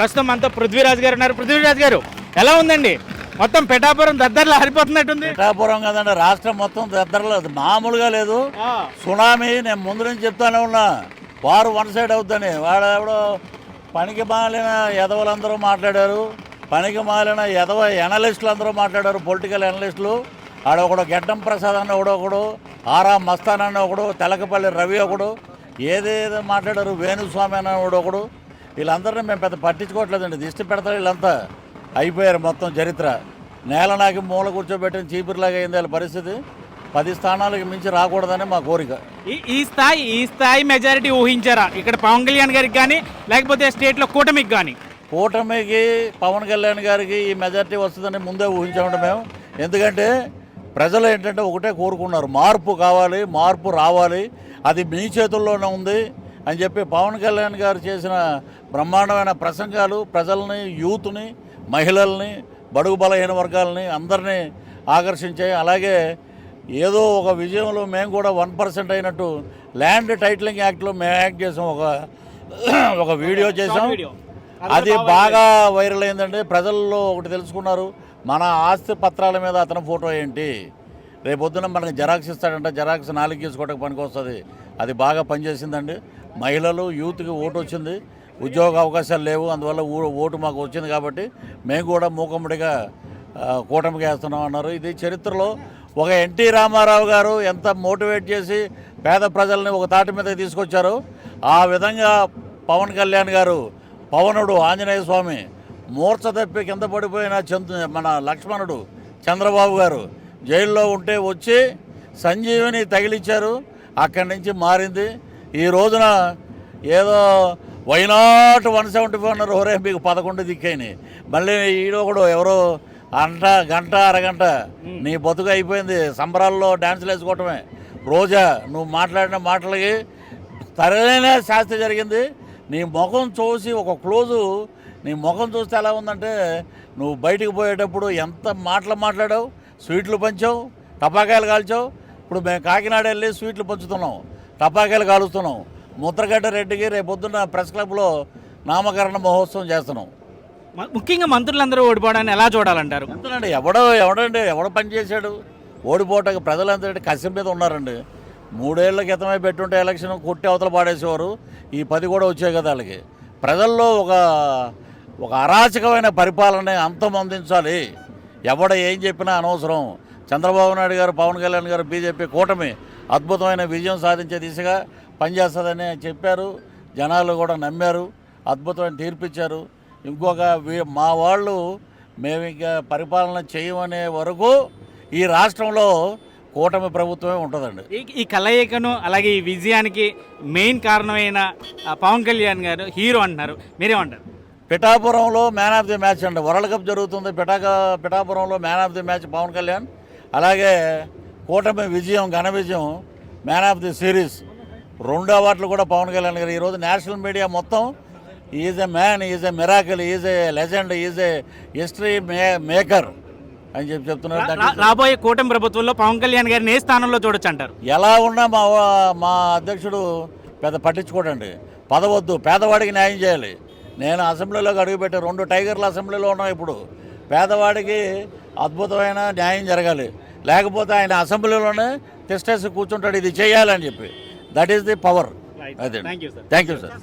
ప్రస్తుతం మనతో పృథ్వీరాజ్ గారు ఉన్నారు. పృథ్వీరాజ్ గారు ఎలా ఉందండి? మొత్తం పెటాపురం దద్దర్లు హరిపోతున్నట్టుంది పిఠాపురం కదండి రాష్ట్రం మొత్తం దద్దరలేదు మామూలుగా లేదు. సునామీ నేను ముందు నుంచి చెప్తానే ఉన్నా. వారు వన్ సైడ్ అవుద్దని. వాడు ఎవడో పనికి మాలిన ఎదవలందరూ మాట్లాడారు. పనికి మాలిన ఎదవ ఎనలిస్టులు అందరూ మాట్లాడారు పొలిటికల్ ఎనలిస్టులు. ఆడ ఒకడు గెడ్డం ప్రసాద్ అన్న ఒకడు ఒకడు ఆరా మస్తాన్ అన్న ఒకడు తెలకపల్లి రవి ఒకడు ఏదేదో మాట్లాడారు వేణుస్వామి అన్న ఒకడు ఒకడు. వీళ్ళందరినీ మేము పెద్ద పట్టించుకోవట్లేదండి. దిష్టి పెడతారు వీళ్ళంతా. అయిపోయారు మొత్తం చరిత్ర. నేల నాకి మూల కూర్చోబెట్టిన చీపురులాగా అయింది వాళ్ళ పరిస్థితి. పది స్థానాలకు మించి రాకూడదని మా కోరిక. ఈ ఈ స్థాయి ఈ స్థాయి మెజారిటీ ఊహించారా? ఇక్కడ పవన్ కళ్యాణ్ గారికి కానీ లేకపోతే స్టేట్లో కూటమికి కానీ కూటమికి పవన్ కళ్యాణ్ గారికి ఈ మెజార్టీ వస్తుందని ముందే ఊహించామంటే మేము. ఎందుకంటే ప్రజలు ఏంటంటే ఒకటే కోరుకున్నారు. మార్పు కావాలి మార్పు రావాలి. అది మీ చేతుల్లోనే ఉంది. అని చెప్పి పవన్ కళ్యాణ్ గారు చేసిన బ్రహ్మాండమైన ప్రసంగాలు ప్రజల్ని యూత్ని మహిళల్ని బడుగు బలహీన వర్గాలని అందరినీ ఆకర్షించాయి. అలాగే ఏదో ఒక విజయంలో మేము కూడా వన్ పర్సెంట్ అయినట్టు ల్యాండ్ టైటిలింగ్ యాక్ట్లో మేము యాక్ట్ చేసాం. ఒక ఒక వీడియో చేసాం. అది బాగా వైరల్ అయిందండి. ప్రజల్లో ఒకటి తెలుసుకున్నారు మన ఆస్తి పత్రాల మీద అతని ఫోటో ఏంటి? రేపొద్దున మనకి జెరాక్స్ ఇస్తాడంట. జెరాక్స్ నాలుగు తీసుకోవడానికి పనికి వస్తుంది. అది బాగా పనిచేసిందండి. మహిళలు యూత్కి ఓటు వచ్చింది. ఉద్యోగ అవకాశాలు లేవు. అందువల్ల ఓటు మాకు వచ్చింది కాబట్టి మేము కూడా మూకమ్మడిగా కూటమికి వేస్తున్నాం అన్నారు. ఇది చరిత్రలో ఒక ఎన్టీ రామారావు గారు ఎంత మోటివేట్ చేసి పేద ప్రజల్ని ఒక తాటి మీద తీసుకొచ్చారో ఆ విధంగా పవన్ కళ్యాణ్ గారు పవనుడు ఆంజనేయ స్వామి మూర్ఛ తప్పి కింద పడిపోయిన చంద్ర మన లక్ష్మణుడు చంద్రబాబు గారు జైల్లో ఉంటే వచ్చి సంజీవిని తగిలిచ్చారు. అక్కడి నుంచి మారింది. ఈ రోజున ఏదో వైనాట్ వన్ సెవెంటీ ఫోర్ అన్నారు ఒరే మీకు పదకొండు దిక్కైనాయి మళ్ళీ ఈడొకడు ఎవరో అంట గంట అరగంట నీ బతుకు అయిపోయింది. సంబరాల్లో డ్యాన్సులు వేసుకోవటమే. రోజా నువ్వు మాట్లాడిన మాటలకి సరైన శాస్త్రి జరిగింది. నీ ముఖం చూసి ఒక క్లోజు నీ ముఖం చూస్తే ఎలా ఉందంటే నువ్వు బయటికి పోయేటప్పుడు ఎంత మాటలు మాట్లాడావు స్వీట్లు పంచావు టపాకాయలు కాల్చావు. ఇప్పుడు మేము కాకినాడ వెళ్ళి స్వీట్లు పంచుతున్నాం. టపాకాయలు కాలుస్తున్నాం. ముద్రగడ్డ రెడ్డికి రేపొద్దున ప్రెస్ క్లబ్లో నామకరణ మహోత్సవం చేస్తున్నాం. ముఖ్యంగా మంత్రులందరూ ఓడిపోవడాన్ని ఎలా చూడాలంటారు? అంతేనండి ఎవడో ఎవడండి ఎవడో పని చేశాడు. ఓడిపోవటానికి ప్రజలందరూ కసి మీద ఉన్నారండి. మూడేళ్ళ క్రితమే పెట్టుంటే ఎలక్షన్ కొట్టి అవతల పాడేసేవారు. ఈ పది కూడా వచ్చాయి కదా వాళ్ళకి. ప్రజల్లో ఒక ఒక అరాచకమైన పరిపాలన అంతమొందించాలి ఎవడ ఏం చెప్పినా అనవసరం. చంద్రబాబు నాయుడు గారు పవన్ కళ్యాణ్ గారు బీజేపీ కూటమి అద్భుతమైన విజయం సాధించే దిశగా పనిచేస్తుందని చెప్పారు. జనాలు కూడా నమ్మారు. అద్భుతమైన తీర్పిచ్చారు. ఇంకొక మా వాళ్ళు మేము ఇంకా పరిపాలన చేయమనే వరకు ఈ రాష్ట్రంలో కూటమి ప్రభుత్వమే ఉంటుందండి. ఈ కలయికను అలాగే ఈ విజయానికి మెయిన్ కారణమైన పవన్ కళ్యాణ్ గారు హీరో అంటున్నారు. మీరేమంటారు? పిఠాపురంలో మ్యాన్ ఆఫ్ ది మ్యాచ్ అండి. వరల్డ్ కప్ జరుగుతుంది. పిఠాక పిఠాపురంలో man of the match Pawan Kalyan. అలాగే కూటమి విజయం ఘన విజయం మ్యాన్ ఆఫ్ ది సిరీస్ రెండు అవార్డులు కూడా పవన్ కళ్యాణ్ గారు. ఈరోజు నేషనల్ మీడియా మొత్తం is a man is a miracle is a legend is a history May maker అని చెప్పి చెప్తున్నారు. రాబోయే కూటమి ప్రభుత్వంలో పవన్ కళ్యాణ్ గారిని ఏ స్థానంలో చూడొచ్చు అంటారు ఎలా ఉన్నా మా మా అధ్యక్షుడు పెద్ద పట్టించుకోడండి. పదవద్దు పేదవాడికి న్యాయం చేయాలి. నేను అసెంబ్లీలోకి అడుగుపెట్టే రెండు టైగర్లు అసెంబ్లీలో ఉన్నాం ఇప్పుడు. పేదవాడికి అద్భుతమైన న్యాయం జరగాలి. లేకపోతే ఆయన అసెంబ్లీలోనే టెస్టేసి కూర్చుంటాడు ఇది చేయాలని చెప్పి దట్ ఈస్ ది పవర్. అదే. Thank you sir